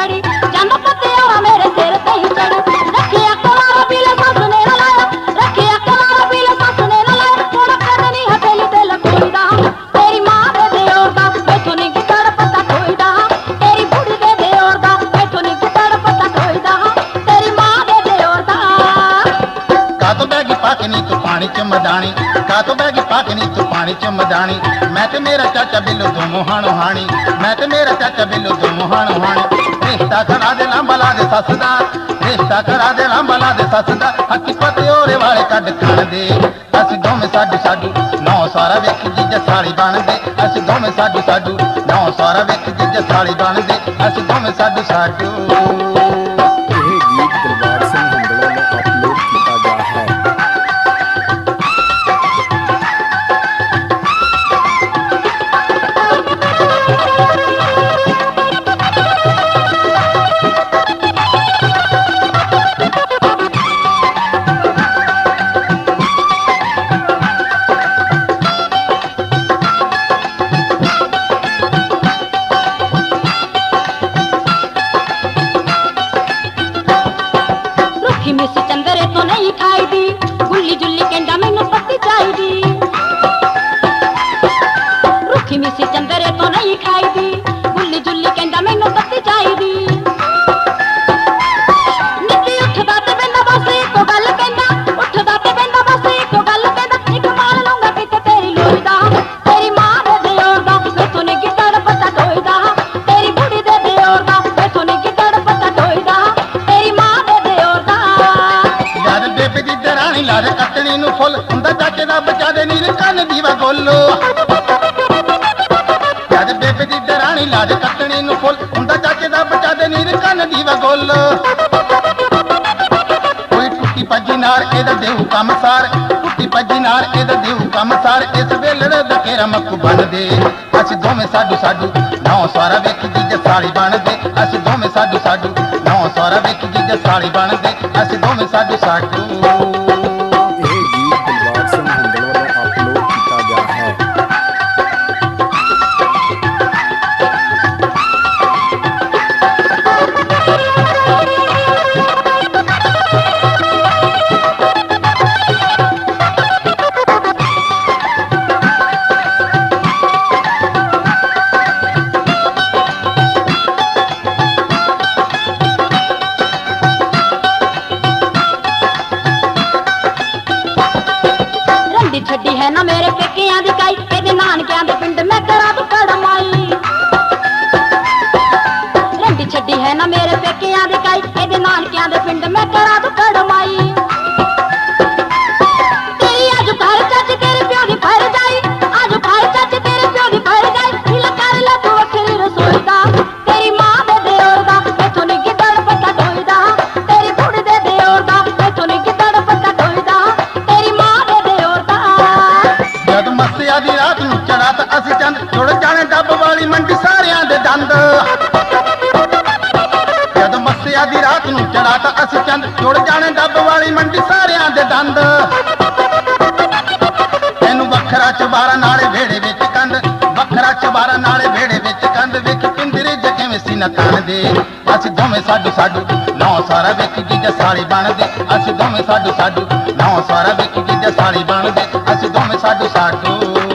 ਚੜੀ, ਜੰਮ ਪਤਿਆ ਮੇਰੇ ਸਿਰ ਤੇ ਹੀ ਚੜ ਰੱਖਿਆ ਕਵਾਰਾ ਬਿਲ ਸੱਸ ਨੇ ਨਾ ਲਾਇਆ, ਰੱਖਿਆ ਕਵਾਰਾ ਬਿਲ ਸੱਸ ਨੇ ਨਾ ਲਾਇਆ। ਕੋਣ ਕਦ ਨਹੀਂ ਹਥੇਲੀ ਤੇ ਲੱਕੜੀ ਦਾ, ਤੇਰੀ ਮਾਂ ਦੇ ਦਿਓਰ ਦਾ ਮੈਥੋਂ ਨਹੀਂ ਗੁੱਟੜ ਪਤਾ ਕੋਈ ਦਾ। ਤੇਰੀ ਬੁੜੀ ਦੇ ਦਿਓਰ ਦਾ ਮੈਥੋਂ ਨਹੀਂ ਗੁੱਟੜ ਪਤਾ ਕੋਈ ਦਾ। ਤੇਰੀ ਮਾਂ ਦੇ ਦਿਓਰ ਦਾ। ਕਦ ਬੈਗੀ ਪਾਕ ਨਹੀਂ ਮਦਾਣੀ ਕਾ ਬਹਿ ਗਈ ਪਾਕਣੀ ਤੂੰ ਪਾਣੀ ਚ ਮਦਾਣੀ ਮੈਂ ਤੇ ਮੇਰਾ ਚਾਚਾ ਬਿੱਲੂ ਦੋਮੋ ਹਾਣੋ ਹਾਣੀ, ਮੈਂ ਤੇ ਮੇਰਾ ਚਾਚਾ ਬਿੱਲੂ ਦੋਮੋ ਹਾਣੋ ਹਾਣੀ। ਰਿਸ਼ਤਾ ਕਰਾ ਦੇ ਲੰਬਾ ਦੇ ਸੱਸ ਦਾ ਰਿਸ਼ਤਾ ਕਰਾ ਦੇ ਲੰਬਾ ਦੇ ਸੱਸ ਦਾ ਹੱਕੀ ਪਤੇ ਉਹਦੇ ਵਾਲੇ ਕੱਢ ਖਾਣ ਦੇ। ਅਸੀਂ ਦੋਵੇਂ ਸਾਡੂ ਸਾਡੂ, ਨੌ ਸਾਰਾ ਵੇਖ ਜੀ ਜਸਾਲੀ ਬਣਦੇ। ਅਸੀਂ ਦੋਵੇਂ ਸਾਡੂ ਸਾਡੂ, ਨੌ ਸਾਰਾ ਵੇਖ ਜੀ ਜਸਾਲੀ ਬਣਦੇ। ਅਸੀਂ ਦੋਵੇਂ ਸਾਡੂ ਸਾਡੂ। ਲਾ ਨੂੰ ਫੁੱਲ ਹੁੰਦਾ ਚਾਚੇ ਦਾ ਬਚਾ ਦੇ ਨੀਰ ਕੰਨ ਦੀਵਾ ਗੋਲੋ ਯਾਰ ਬੇਬੇ ਦੀ ਦਰਾਣੀ ਲਾ ਕੱਟਣੀ ਨੂੰ ਫੁੱਲ ਹੁੰਦਾ ਚਾਚੇ ਦਾ ਬਚਾ ਦੇ ਨੀਰ ਕੰਨ ਦੀਵਾ ਗੋਲੋ ਕੋਈ ਟੁੱਟੀ ਭੱਜੀ ਨਾਲ ਇਹਦਾ ਦੇਹੂ ਕੰਮ ਸਾਰ, ਟੁੱਟੀ ਭੱਜੀ ਨਾਲ ਇਹਦਾ ਦੇਹੂ ਕੰਮ ਸਾਰ, ਇਸ ਵੇਲੜ ਦਾ ਕੇਰਾ ਮੱਕੂ ਬਣਦੇ। ਅਸੀਂ ਦੋਵੇਂ ਸਾਡੂ ਸਾਡੂ ਨੌ ਸਾਰਾ ਵੇਖ ਜੇ ਸਾਲੀ ਬਣਦੇ। ਅਸੀਂ ਦੋਵੇਂ ਸਾਡੂ ਸਾਡੂ ਨੌ ਸਾਰਾ ਵੇਖ ਜੇ ਸਾਲੀ ਬਣਦੇ। ਅਸੀਂ ਦੋਵੇਂ ਸਾਡੂ ਸਾਡੂ ਹੈ ਨਾ ਮੇਰੇ ਪੇਕਿਆਂ ਦੀ ਕਾਈ, ਇਹਦੇ ਨਾਨਕਿਆਂ ਦੇ ਪਿੰਡ ਮੈਂ ਕਰਾਂ ਤੂੰ ਕੜਮਾਈ। ਰੰਡੀ ਛੱਡੀ ਹੈ ਨਾ ਮੇਰੇ ਪੇਕਿਆਂ ਦੀ ਕਾਈ, ਇਹਦੇ ਨਾਨਕਿਆਂ ਦੇ ਪਿੰਡ ਮੈਂ ਕਰਾਂ ਤੂੰ ਕੜਮਾਈ। ਜਦ ਦੀ ਰਾਤ ਨੂੰ ਚੜਾ ਤਾਂ ਅਸੀਂ ਚੰਦ ਜੁੜ ਜਾਣੇ, ਡੱਬ ਵਾਲੀ ਮੰਡੀ ਸਾਰਿਆਂ ਦੇ ਦੰਦ। ਤੈਨੂੰ ਵੱਖਰਾ ਚਬਾਰਾ ਨਾਲੇ ਵੇੜੇ ਵਿੱਚ ਕੰਧ, ਵੱਖਰਾ ਚਬਾਰਾ ਨਾਲੇ ਵੇੜੇ ਵਿੱਚ ਕੰਧ। ਵੇਖ ਪਿੰਦਰੇ ਜਕਿਵੇਂ ਸੀ ਨਾ ਤਣ ਅਸੀਂ ਦੋਵੇਂ ਸਾਡੂ ਸਾਡੂ, ਨੌ ਸਾਰਾ ਵੇਖ ਜੀਜਾ ਸਾਲੀ ਬਣਦੇ। ਅਸੀਂ ਦੋਵੇਂ ਸਾਡੂ ਸਾਡੂ, ਨੌ ਸਾਰਾ ਵੇਖ ਜੀਜਾ ਸਾਲੀ ਬਣਦੇ। ਅਸੀਂ ਦੋਵੇਂ ਸਾਡੂ ਸਾਡੂ।